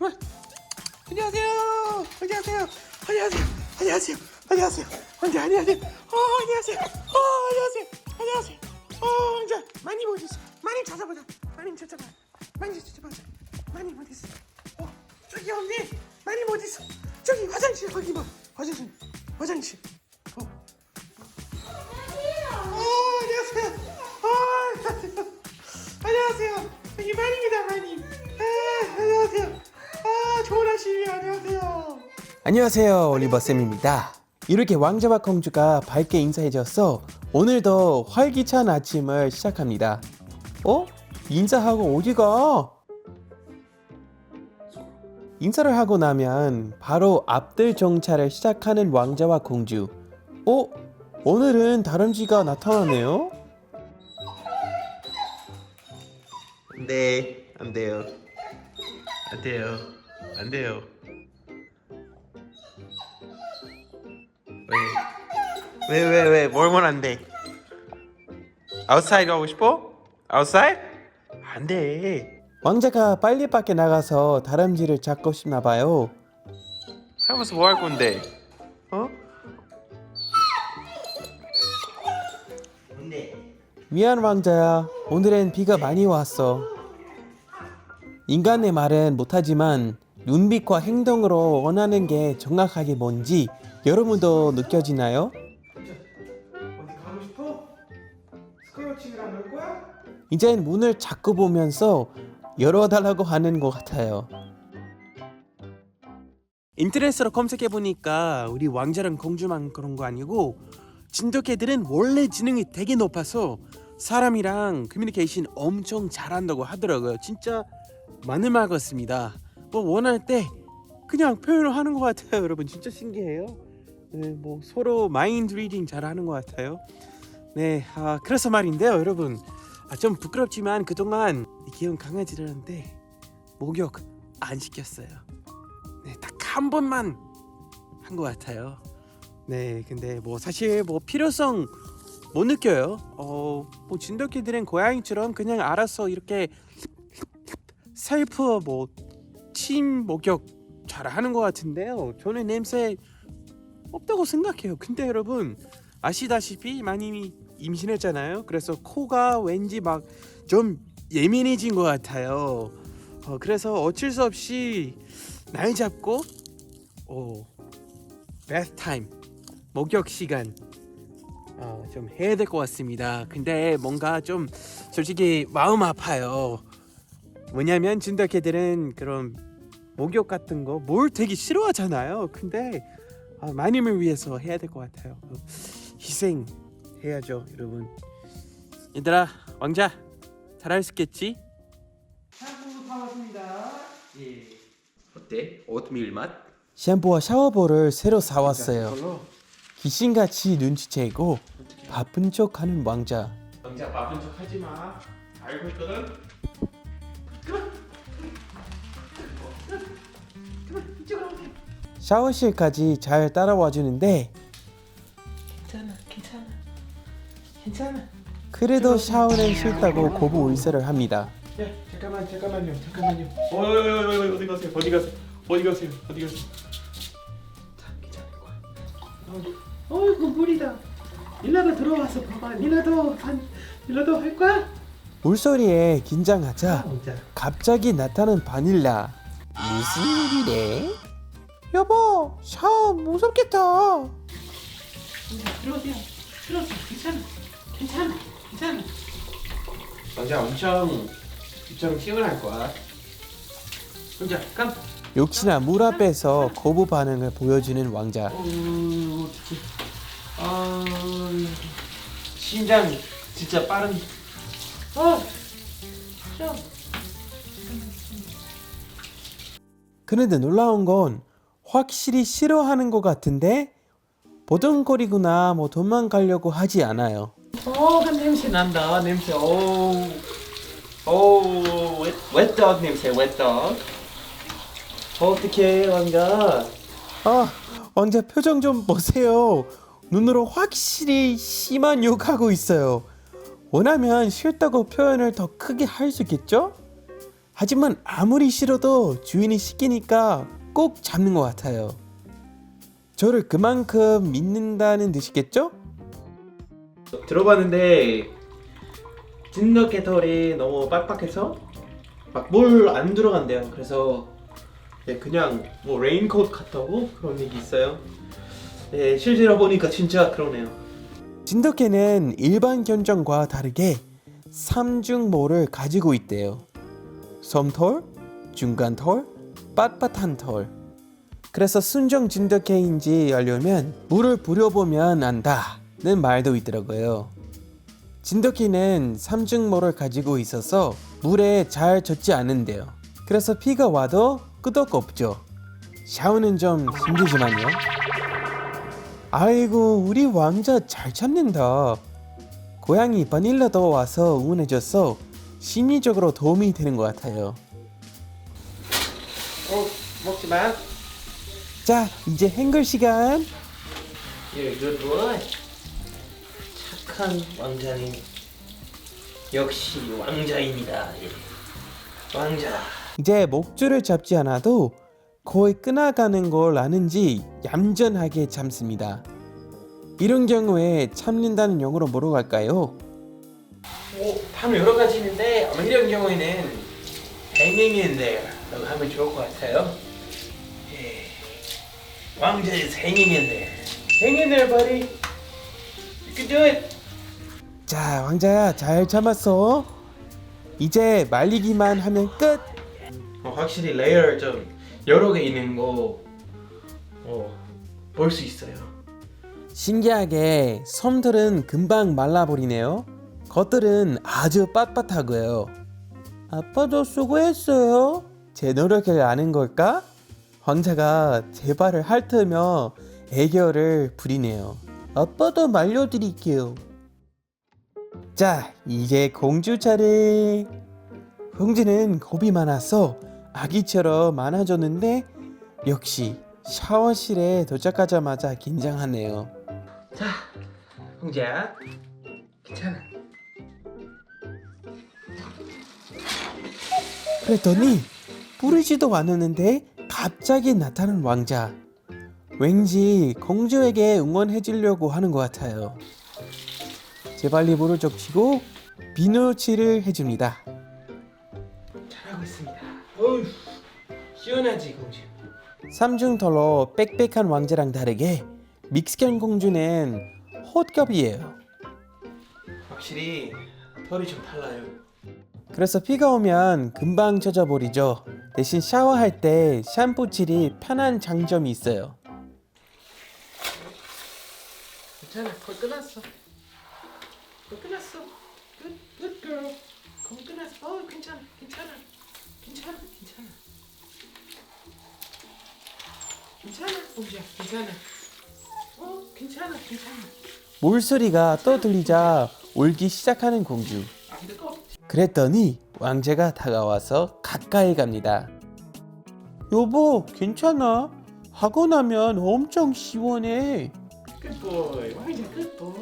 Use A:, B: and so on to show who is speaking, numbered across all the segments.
A: 그만. 안녕하세요. 안녕하세요. 안녕하세요. 안녕하세요. 안녕하세요. 안녕 안녕하세요. 어 안녕하세요. 어 안녕하세요. 안녕하세요. 어 마님 어디 있어? 마님 찾아보자. 마님 찾아봐. 마님 찾아보자. 마님 어디 있어? 어 저기 없네. 마님 어디 있어? 저기 화장실 거기 봐. 화장실. 화장실. 안녕하세요. 안녕하세요 올리버 쌤입니다. 이렇게 왕자와 공주가 밝게 인사해줘서 오늘도 활기찬 아침을 시작합니다. 어? 인사하고 어디가? 인사를 하고 나면 바로 앞들 정차를 시작하는 왕자와 공주. 어? 오늘은 다람쥐가 나타나네요?
B: 네, 안 돼요. 안 돼요. 안 돼요. 왜? 왜, 왜, 왜? 뭘뭘 안 돼? 아웃사이드 가고 싶어? 아웃사이드? 안 돼.
A: 왕자가 빨리 밖에 나가서 다람쥐를 잡고 싶나 봐요.
B: 살면서 뭐 할 건데? 어? 네.
A: 미안 왕자야. 오늘은 비가 많이 왔어. 인간의 말은 못하지만 눈빛과 행동으로 원하는 게 정확하게 뭔지 여러분도 느껴지나요? 어디 가고 싶어? 스크로칭이랑 놀 거야? 이젠 문을 자꾸 보면서 열어달라고 하는 것 같아요. 인터넷으로 검색해 보니까 우리 왕자랑 공주만 그런 거 아니고 진돗개들은 원래 지능이 되게 높아서 사람이랑 커뮤니케이션 엄청 잘한다고 하더라고요. 진짜 맞는 말 같습니다. 뭐 원할 때 그냥 표현을 하는 것 같아요, 여러분. 진짜 신기해요. 네, 뭐 서로 마인드 리딩 잘하는 것 같아요. 네, 아, 그래서 말인데요, 여러분. 아, 좀 부끄럽지만 그동안 이 귀여운 강아지들한테 목욕 안 시켰어요. 네, 딱 한 번만 한 것 같아요. 네, 근데 뭐 사실 뭐 필요성 못 느껴요. 어, 뭐 진돗개들은 고양이처럼 그냥 알아서 이렇게 셀프 뭐 침 목욕 잘 하는 것 같은데요. 저는 냄새 없다고 생각해요. 근데 여러분 아시다시피 많이 임신했잖아요. 그래서 코가 왠지 막 좀 예민해진 것 같아요. 어, 그래서 어쩔 수 없이 날 잡고 오 베스트 타임 목욕 시간 어, 좀 해야 될 것 같습니다. 근데 뭔가 좀 솔직히 마음 아파요. 뭐냐면 진돗개들은 그런 목욕 같은 거 뭘 되게 싫어하잖아요. 근데 아, 마님을 위해서 해야 될 것 같아요. 어, 희생 해야죠, 여러분. 얘들아, 왕자 잘할 수 있겠지? 샴푸 다 왔습니다. 예.
B: 어때? 오트밀 맛?
A: 샴푸와 샤워볼을 새로 사왔어요. 귀신같이 눈치채고 바쁜 척하는 왕자.
B: 왕자 바쁜 척 하지 마. 알고 있거든.
A: 샤워실까지 잘 따라와 주는데
B: 괜찮아, 괜찮아, 괜찮아.
A: 그래도 샤워는 싫다고 고부 울세를 합니다.
B: 야, 잠깐만, 잠깐만요, 잠깐만요. 어이, 어이, 어이, 어이, 어디 가세요? 어디 가세요? 어디 가세요? 어디 가세요? 자, 괜찮을 거야.
C: 어이구 물이다. 일라도 들어와서 봐봐. 일라도 반 일라도 할 거야?
A: 물소리에 긴장하자. 갑자기 나타난 바닐라. 무슨 일이래? 여보, 샤워 무섭겠다.
C: 들어오세요. 들어오세요. 괜찮아. 괜찮아. 괜찮아.
B: 왕자 엄청 엄청 시원할 거야. 왕자, 깜.
A: 역시나 물 앞에서 고부 반응을 보여주는 왕자.
B: 어, 어떡해. 아, 심장 진짜 빠른.
C: 어. 좀.
A: 그런데 놀라운 건 확실히 싫어하는 것 같은데 보통거리구나 뭐 도망가려고 하지 않아요.
B: 어, 그 냄새 난다. 냄새. 오. 오, 웻, 웻떡 냄새. 웻떡. 어떡해, 왕자.
A: 아 왕자 표정 좀 보세요. 눈으로 확실히 심한 욕하고 있어요. 원하면 싫다고 표현을 더 크게 할 수 있겠죠? 하지만 아무리 싫어도 주인이 시키니까 꼭 잡는 것 같아요. 저를 그만큼 믿는다는 뜻이겠죠?
B: 들어봤는데 진돗개 털이 너무 빡빡해서 막물안 들어간대요. 그래서 예, 그냥 뭐 레인코트 같다고 그런 얘기 있어요. 예, 실제로 보니까 진짜 그러네요.
A: 진돗개는 일반 견종과 다르게 삼중모를 가지고 있대요. 솜털, 중간털, 빳빳한 털. 그래서 순정 진돗개인지 알려면 물을 부려보면 안다는 말도 있더라고요. 진돗개는 삼중모를 가지고 있어서 물에 잘 젖지 않는데요. 그래서 피가 와도 끄덕 없죠. 샤워는 좀 힘들지만요. 아이고 우리 왕자 잘 참는다. 고양이 바닐라도 와서 응원해줘서 심리적으로 도움이 되는 것 같아요.
B: 어, 먹지 마.
A: 자 이제 행글 시간.
B: You're a good boy. 착한 왕자님. 역시 왕자입니다. 예. 왕자.
A: 이제 목줄을 잡지 않아도 거의 끊어가는 걸 아는지 얌전하게 참습니다. 이런 경우에 참는다는 영어로 뭐라고 할까요?
B: 오, 참 여러 가지 있는데 이런 경우에는 hanging in there라고 하면 좋을 것 같아요. 예. 왕자의 hanging in there. hang in there, buddy. You can do it.
A: 자 왕자야 잘 참았어. 이제 말리기만 하면 끝.
B: 어, 확실히 레이어 좀 여러 개 있는 거 어, 볼수 있어요.
A: 신기하게 섬들은 금방 말라버리네요. 겉들은 아주 빳빳하고요. 아빠도 수고했어요. 제 노력을 아는 걸까? 왕자가 제 발을 핥으며 애교를 부리네요. 아빠도 말려드릴게요. 자, 이제 공주 차례. 공주는 겁이 많아서 아기처럼 많아졌는데 역시 샤워실에 도착하자마자 긴장하네요.
B: 자, 홍자, 괜찮아.
A: 그랬더니 부르지도 않았는데 갑자기 나타난 왕자. 왠지 공주에게 응원해 주려고 하는 것 같아요. 제발리 물을 적시고 비누칠을 해줍니다.
B: 잘하고 있습니다. 어우, 시원하지 공주.
A: 삼중털로 빽빽한 왕자랑 다르게 믹스견 공주는 헛겹이에요.
B: 확실히 털이 좀 달라요.
A: 그래서 비가 오면 금방 젖어버리죠. 대신 샤워할 때 샴푸칠이 편한 장점이 있어요.
C: 괜찮아. 거의 끝났어. 거의 끝났어. Good, good girl. 거의 끝났어. 어, 괜찮아, 괜찮아, 괜찮아, 괜찮아. 괜찮아, 공주야, 괜찮아. 어, 괜찮아, 괜찮아.
A: 물소리가 또 들리자 울기 시작하는 공주. 그랬더니 왕자가 다가와서 가까이 갑니다. 여보, 괜찮아. 하고 나면 엄청 시원해.
C: Good boy. 왕자 good boy.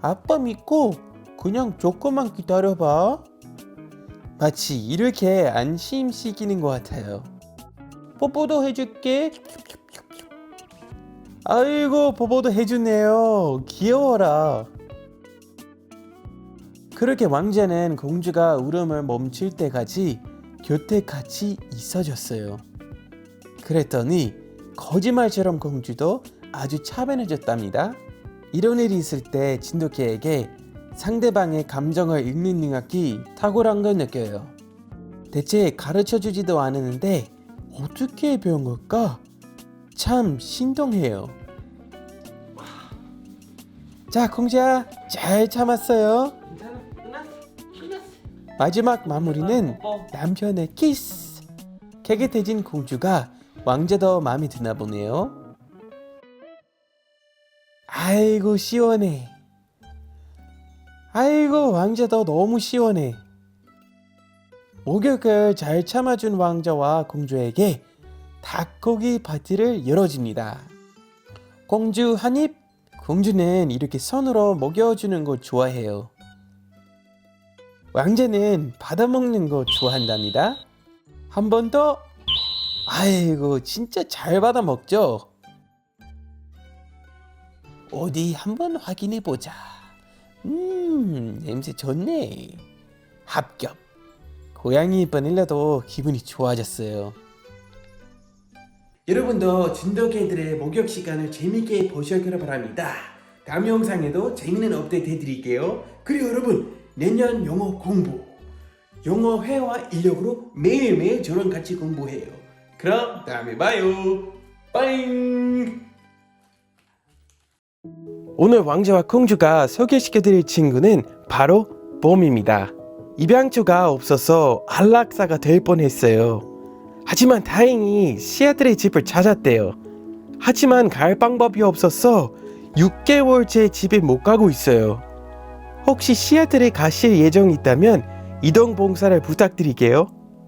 A: 아빠 믿고 그냥 조금만 기다려봐. 마치 이렇게 안심시키는 것 같아요. 뽀뽀도 해줄게. 아이고, 뽀뽀도 해주네요. 귀여워라. 그렇게 왕자는 공주가 울음을 멈출 때까지 곁에 같이 있어줬어요. 그랬더니 거짓말처럼 공주도 아주 차분해졌답니다. 이런 일이 있을 때 진돗개에게 상대방의 감정을 읽는 능력이 탁월한 걸 느껴요. 대체 가르쳐 주지도 않았는데 어떻게 배운 걸까? 참 신동해요. 자, 공주야, 잘 참았어요. 마지막 마무리는
B: 어,
A: 남편의 키스. 개개태진 공주가 왕자 더 마음에 드나 보네요. 아이고 시원해. 아이고 왕자 더 너무 시원해. 목욕을 잘 참아준 왕자와 공주에게 닭고기 파티를 열어줍니다. 공주 한 입. 공주는 이렇게 손으로 먹여주는 거 좋아해요. 왕자는 받아먹는 거 좋아한답니다. 한 번 더. 아이고, 진짜 잘 받아먹죠? 어디 한번 확인해 보자. 음, 냄새 좋네. 합격. 고양이 바닐라도 기분이 좋아졌어요. 여러분도 진돗개들의 목욕 시간을 재밌게 보셨기를 바랍니다. 다음 영상에도 재밌는 업데이트 해드릴게요. 그리고 여러분 내년 영어 공부 영어 회화 인력으로 매일매일 저랑 같이 공부해요. 그럼 다음에 봐요. 빠잉. 오늘 왕자와 공주가 소개시켜드릴 친구는 바로 봄입니다. 입양초가 없어서 안락사가 될 뻔했어요. 하지만 다행히 시아들의 집을 찾았대요. 하지만 갈 방법이 없어서 6개월째 집에 못 가고 있어요. 혹시 시아틀에 가실 예정이 있다면 이동 봉사를 부탁드릴게요.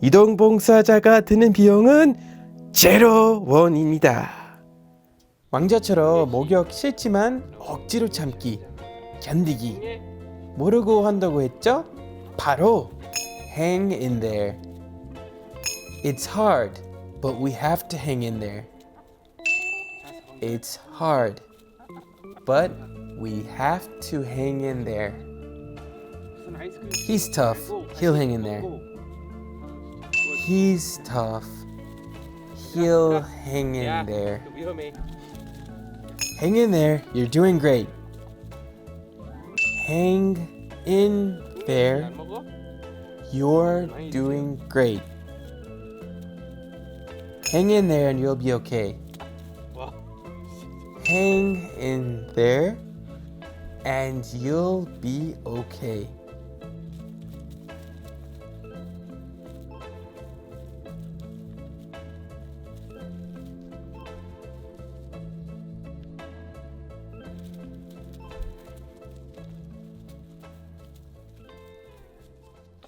A: 이동 봉사자가 드는 비용은 제로 원입니다. 왕자처럼 목욕 싫지만 억지로 참기, 견디기. 모르고 한다고 했죠? 바로 hang in there. It's hard, but we have to hang in there. It's hard, but We have to hang in there. He's tough. He'll hang in there. He's tough. He'll hang in there. Hang in there. You're doing great. Hang in there. You're doing great. Hang in there and you'll be okay. Hang in there and you'll be okay.